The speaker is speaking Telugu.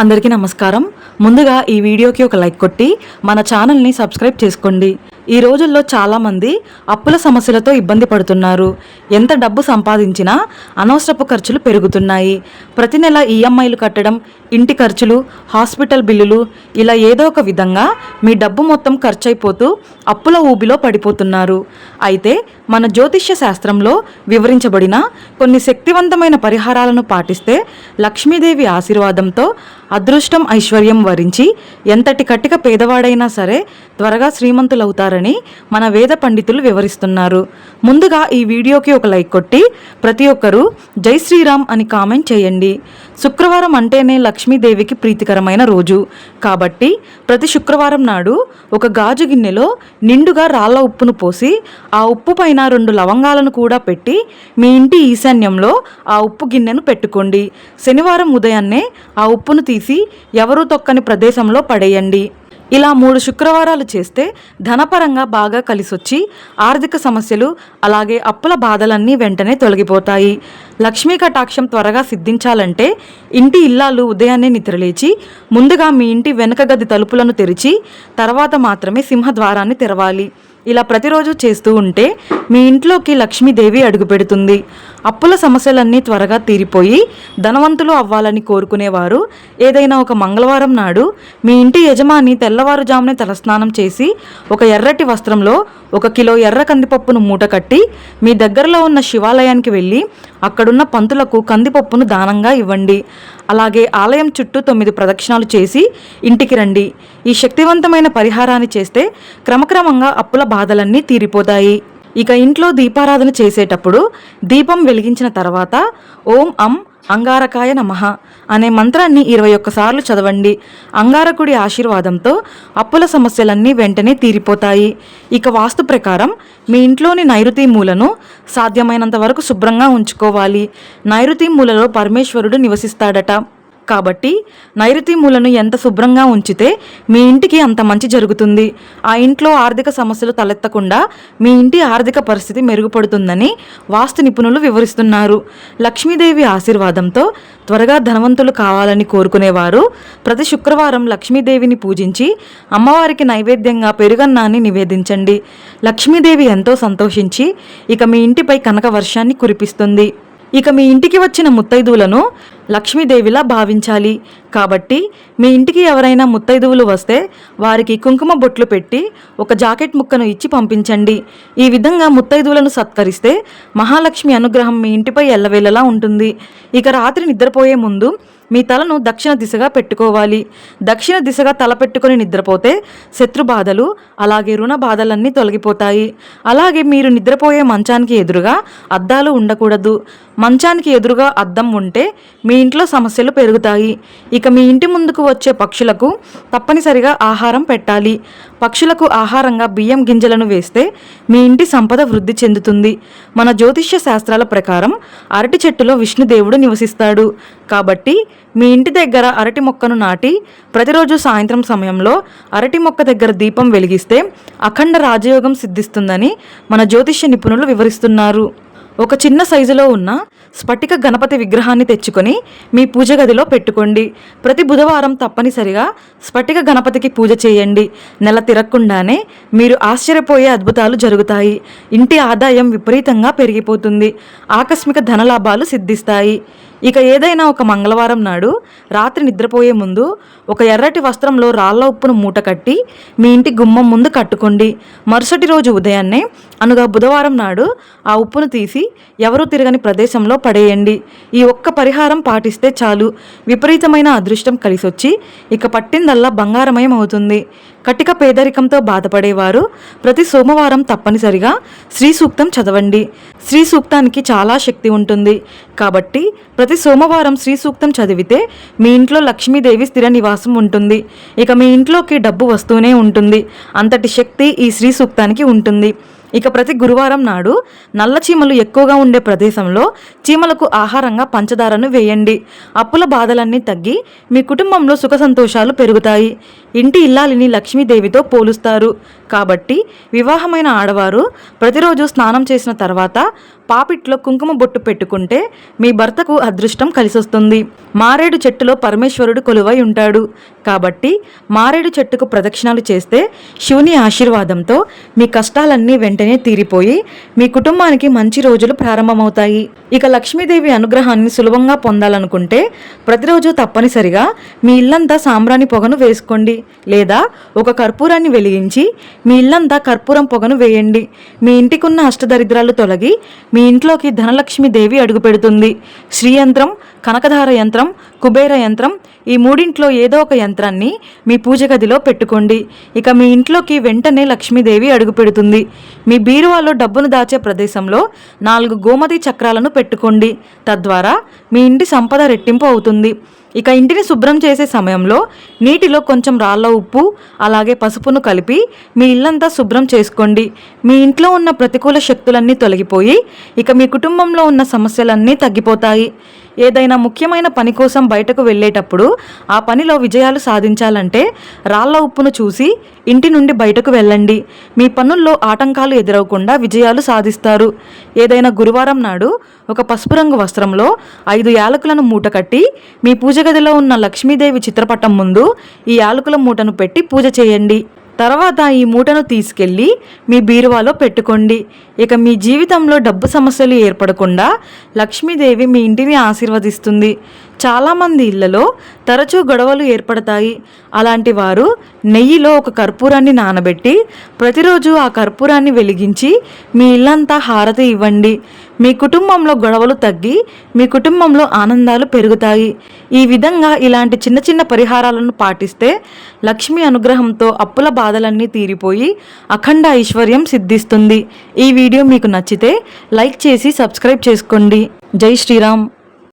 అందరికీ నమస్కారం. ముందుగా ఈ వీడియోకి ఒక లైక్ కొట్టి మన ఛానల్ని సబ్స్క్రైబ్ చేసుకోండి. ఈ రోజుల్లో చాలామంది అప్పుల సమస్యలతో ఇబ్బంది పడుతున్నారు. ఎంత డబ్బు సంపాదించినా అనవసరపు ఖర్చులు పెరుగుతున్నాయి. ప్రతి నెల ఈఎంఐలు కట్టడం ఇంటి ఖర్చులు హాస్పిటల్ బిల్లులు ఇలా ఏదో ఒక విధంగా మీ డబ్బు మొత్తం ఖర్చయిపోతూ అప్పుల ఊబిలో పడిపోతున్నారు. అయితే మన జ్యోతిష్య శాస్త్రంలో వివరించబడిన కొన్ని శక్తివంతమైన పరిహారాలను పాటిస్తే లక్ష్మీదేవి ఆశీర్వాదంతో అదృష్టం ఐశ్వర్యం వరించి ఎంతటి కట్టిక పేదవాడైనా సరే త్వరగా శ్రీమంతులవుతారని మన వేద పండితులు వివరిస్తున్నారు. ముందుగా ఈ వీడియోకి ఒక లైక్ కొట్టి ప్రతి ఒక్కరూ జై శ్రీరామ్ అని కామెంట్ చేయండి. శుక్రవారం అంటేనే లక్ష్మీదేవికి ప్రీతికరమైన రోజు. కాబట్టి ప్రతి శుక్రవారం నాడు ఒక గాజు గిన్నెలో నిండుగా రాళ్ళ ఉప్పును పోసి ఆ ఉప్పు పైన రెండు లవంగాలను కూడా పెట్టి మీ ఇంటి ఈశాన్యంలో ఆ ఉప్పు గిన్నెను పెట్టుకోండి. శనివారం ఉదయాన్నే ఆ ఉప్పును తీసి ఎవరూ తొక్కని ప్రదేశంలో పడేయండి. ఇలా మూడు శుక్రవారాలు చేస్తే ధనపరంగా బాగా కలిసొచ్చి ఆర్థిక సమస్యలు అలాగే అప్పుల బాధలన్నీ వెంటనే తొలగిపోతాయి. లక్ష్మీ కటాక్షం త్వరగా సిద్ధించాలంటే ఇంటి ఇల్లాలు ఉదయాన్నే నిద్రలేచి ముందుగా మీ ఇంటి వెనక గది తలుపులను తెరిచి తర్వాత మాత్రమే సింహద్వారాన్ని తెరవాలి. ఇలా ప్రతిరోజు చేస్తూ ఉంటే మీ ఇంట్లోకి లక్ష్మీదేవి అడుగుపెడుతుంది. అప్పుల సమస్యలన్నీ త్వరగా తీరిపోయి ధనవంతులు అవ్వాలని కోరుకునేవారు. ఏదైనా ఒక మంగళవారం నాడు మీ ఇంటి యజమాని తెల్లవారుజామునే తలస్నానం చేసి ఒక ఎర్రటి వస్త్రంలో ఒక కిలో ఎర్ర కందిపప్పును మూట కట్టి మీ దగ్గరలో ఉన్న శివాలయానికి వెళ్ళి అక్కడున్న పంతులకు కందిపప్పును దానంగా ఇవ్వండి. అలాగే ఆలయం చుట్టూ తొమ్మిది ప్రదక్షిణాలు చేసి ఇంటికి రండి. ఈ శక్తివంతమైన పరిహారాన్ని చేస్తే క్రమక్రమంగా అప్పుల బాధలన్నీ తీరిపోతాయి. ఇక ఇంట్లో దీపారాధన చేసేటప్పుడు దీపం వెలిగించిన తర్వాత ఓం అం అంగారకాయ నమః అనే మంత్రాన్ని ఇరవై ఒక్కసార్లు చదవండి. అంగారకుడి ఆశీర్వాదంతో అప్పుల సమస్యలన్నీ వెంటనే తీరిపోతాయి. ఇక వాస్తు ప్రకారం మీ ఇంట్లోని నైరుతి మూలను సాధ్యమైనంత వరకు శుభ్రంగా ఉంచుకోవాలి. నైరుతి మూలలో పరమేశ్వరుడు నివసిస్తాడట. కాబట్టి నైరుతి మూలను ఎంత శుభ్రంగా ఉంచితే మీ ఇంటికి అంత మంచి జరుగుతుంది. ఆ ఇంట్లో ఆర్థిక సమస్యలు తలెత్తకుండా మీ ఇంటి ఆర్థిక పరిస్థితి మెరుగుపడుతుందని వాస్తు నిపుణులు వివరిస్తున్నారు. లక్ష్మీదేవి ఆశీర్వాదంతో త్వరగా ధనవంతులు కావాలని కోరుకునేవారు. ప్రతి శుక్రవారం లక్ష్మీదేవిని పూజించి అమ్మవారికి నైవేద్యంగా పెరుగన్నాన్ని నివేదించండి. లక్ష్మీదేవి ఎంతో సంతోషించి ఇక మీ ఇంటిపై కనక వర్షాన్ని కురిపిస్తుంది. ఇక మీ ఇంటికి వచ్చిన ముత్తైదువులను లక్ష్మీదేవిలా భావించాలి. కాబట్టి మీ ఇంటికి ఎవరైనా ముత్తైదువులు వస్తే వారికి కుంకుమ బొట్లు పెట్టి ఒక జాకెట్ ముక్కను ఇచ్చి పంపించండి. ఈ విధంగా ముత్తైదువులను సత్కరిస్తే మహాలక్ష్మి అనుగ్రహం మీ ఇంటిపై ఎల్లవేళలా ఉంటుంది. ఇక రాత్రి నిద్రపోయే ముందు మీ తలను దక్షిణ దిశగా పెట్టుకోవాలి. దక్షిణ దిశగా తల పెట్టుకొని నిద్రపోతే శత్రు బాధలు అలాగే రుణ బాధలన్నీ తొలగిపోతాయి. అలాగే మీరు నిద్రపోయే మంచానికి ఎదురుగా అద్దాలు ఉండకూడదు. మంచానికి ఎదురుగా అద్దం ఉంటే మీ ఇంట్లో సమస్యలు పెరుగుతాయి. ఇక మీ ఇంటి ముందుకు వచ్చే పక్షులకు తప్పనిసరిగా ఆహారం పెట్టాలి. పక్షులకు ఆహారంగా బియ్యం గింజలను వేస్తే మీ ఇంటి సంపద వృద్ధి చెందుతుంది. మన జ్యోతిష్య శాస్త్రాల ప్రకారం అరటి చెట్టులో విష్ణుదేవుడు నివసిస్తాడు. కాబట్టి మీ ఇంటి దగ్గర అరటి మొక్కను నాటి ప్రతిరోజు సాయంత్రం సమయంలో అరటి మొక్క దగ్గర దీపం వెలిగిస్తే అఖండ రాజయోగం సిద్ధిస్తుందని మన జ్యోతిష్య నిపుణులు వివరిస్తున్నారు. ఒక చిన్న సైజులో ఉన్న స్ఫటిక గణపతి విగ్రహాన్ని తెచ్చుకొని మీ పూజ గదిలో పెట్టుకోండి. ప్రతి బుధవారం తప్పనిసరిగా స్ఫటిక గణపతికి పూజ చేయండి. నెల తిరగకుండానే మీరు ఆశ్చర్యపోయే అద్భుతాలు జరుగుతాయి. ఇంటి ఆదాయం విపరీతంగా పెరిగిపోతుంది. ఆకస్మిక ధనలాభాలు సిద్ధిస్తాయి. ఇక ఏదైనా ఒక మంగళవారం నాడు రాత్రి నిద్రపోయే ముందు ఒక ఎర్రటి వస్త్రంలో రాళ్ళ ఉప్పును మూట కట్టి మీ ఇంటి గుమ్మం ముందు కట్టుకోండి. మరుసటి రోజు ఉదయాన్నే అనగా బుధవారం నాడు ఆ ఉప్పును తీసి ఎవరూ తిరగని ప్రదేశంలో పడేయండి. ఈ ఒక్క పరిహారం పాటిస్తే చాలు. విపరీతమైన అదృష్టం కలిసొచ్చి ఇక పట్టిందల్లా బంగారమయం అవుతుంది కటిక పేదరికంతో బాధపడేవారు. ప్రతి సోమవారం తప్పనిసరిగా శ్రీ సూక్తం చదవండి. శ్రీ సూక్తానికి చాలా శక్తి ఉంటుంది. కాబట్టి ప్రతి సోమవారం శ్రీ సూక్తం చదివితే మీ ఇంట్లో లక్ష్మీదేవి స్థిర నివాసం ఉంటుంది. ఇక మీ ఇంట్లోకి డబ్బు వస్తూనే ఉంటుంది. అంతటి శక్తి ఈ శ్రీ సూక్తానికి ఉంటుంది. ఇక ప్రతి గురువారం నాడు నల్ల చీమలు ఎక్కువగా ఉండే ప్రదేశంలో చీమలకు ఆహారంగా పంచదారను వేయండి. అప్పుల బాధలన్నీ తగ్గి మీ కుటుంబంలో సుఖ సంతోషాలు పెరుగుతాయి. ఇంటి ఇల్లాలిని లక్ష్మీదేవితో పోలుస్తారు. కాబట్టి వివాహమైన ఆడవారు ప్రతిరోజు స్నానం చేసిన తర్వాత పాపిట్లో కుంకుమ బొట్టు పెట్టుకుంటే మీ భర్తకు అదృష్టం కలిసొస్తుంది. మారేడు చెట్టులో పరమేశ్వరుడు కొలువై ఉంటాడు. కాబట్టి మారేడు చెట్టుకు ప్రదక్షిణాలు చేస్తే శివుని ఆశీర్వాదంతో మీ కష్టాలన్నీ వెంటనే తీరిపోయి మీ కుటుంబానికి మంచి రోజులు ప్రారంభమవుతాయి. ఇక లక్ష్మీదేవి అనుగ్రహాన్ని సులభంగా పొందాలనుకుంటే ప్రతిరోజు తప్పనిసరిగా మీ ఇల్లంతా సాంబ్రాణి పొగను వేసుకోండి. లేదా ఒక కర్పూరాన్ని వెలిగించి మీ ఇల్లంతా కర్పూరం పొగను వేయండి. మీ ఇంటికున్న అష్టదరిద్రాలు తొలగి మీ ఇంట్లోకి ధనలక్ష్మి దేవి అడుగుపెడుతుంది శ్రీయంత్రం కనకధార యంత్రం కుబేర యంత్రం ఈ మూడింట్లో ఏదో ఒక యంత్రాన్ని మీ పూజ గదిలో పెట్టుకోండి. ఇక మీ ఇంట్లోకి వెంటనే లక్ష్మీదేవి అడుగుపెడుతుంది మీ బీరువాలో డబ్బును దాచే ప్రదేశంలో నాలుగు గోమతి చక్రాలను పెట్టుకోండి. తద్వారా మీ ఇంటి సంపద రెట్టింపు అవుతుంది. ఇక ఇంటిని శుభ్రం చేసే సమయంలో నీటిలో కొంచెం రాళ్ళ ఉప్పు అలాగే పసుపును కలిపి మీ ఇల్లంతా శుభ్రం చేసుకోండి. మీ ఇంట్లో ఉన్న ప్రతికూల శక్తులన్నీ తొలగిపోయి ఇక మీ కుటుంబంలో ఉన్న సమస్యలన్నీ తగ్గిపోతాయి. ఏదైనా ముఖ్యమైన పని కోసం బయటకు వెళ్ళేటప్పుడు ఆ పనిలో విజయాలు సాధించాలంటే రాళ్ళ ఉప్పును చూసి ఇంటి నుండి బయటకు వెళ్ళండి. మీ పనుల్లో ఆటంకాలు ఎదురవకుండా విజయాలు సాధిస్తారు. ఏదైనా గురువారం నాడు ఒక పసుపు రంగు వస్త్రంలో ఐదు యాలకులను మూట కట్టి మీ పూజ గదిలో ఉన్న లక్ష్మీదేవి చిత్రపటం ముందు ఈ యాలకుల మూటను పెట్టి పూజ చేయండి. తర్వాత ఈ మూటను తీసుకెళ్ళి మీ బీరువాలో పెట్టుకోండి. ఇక మీ జీవితంలో డబ్బు సమస్యలు ఏర్పడకుండా లక్ష్మీదేవి మీ ఇంటిని ఆశీర్వదిస్తుంది. చాలామంది ఇళ్ళలో తరచూ గొడవలు ఏర్పడతాయి. అలాంటి వారు నెయ్యిలో ఒక కర్పూరాన్ని నానబెట్టి ప్రతిరోజు ఆ కర్పూరాన్ని వెలిగించి మీ ఇల్లంతా హారతి ఇవ్వండి. మీ కుటుంబంలో గొడవలు తగ్గి మీ కుటుంబంలో ఆనందాలు పెరుగుతాయి. ఈ విధంగా ఇలాంటి చిన్న చిన్న పరిహారాలను పాటిస్తే లక్ష్మి అనుగ్రహంతో అప్పుల బాధలన్నీ తీరిపోయి అఖండ ఐశ్వర్యం సిద్ధిస్తుంది. ఈ వీడియో మీకు నచ్చితే లైక్ చేసి సబ్స్క్రైబ్ చేసుకోండి. జై శ్రీరామ్.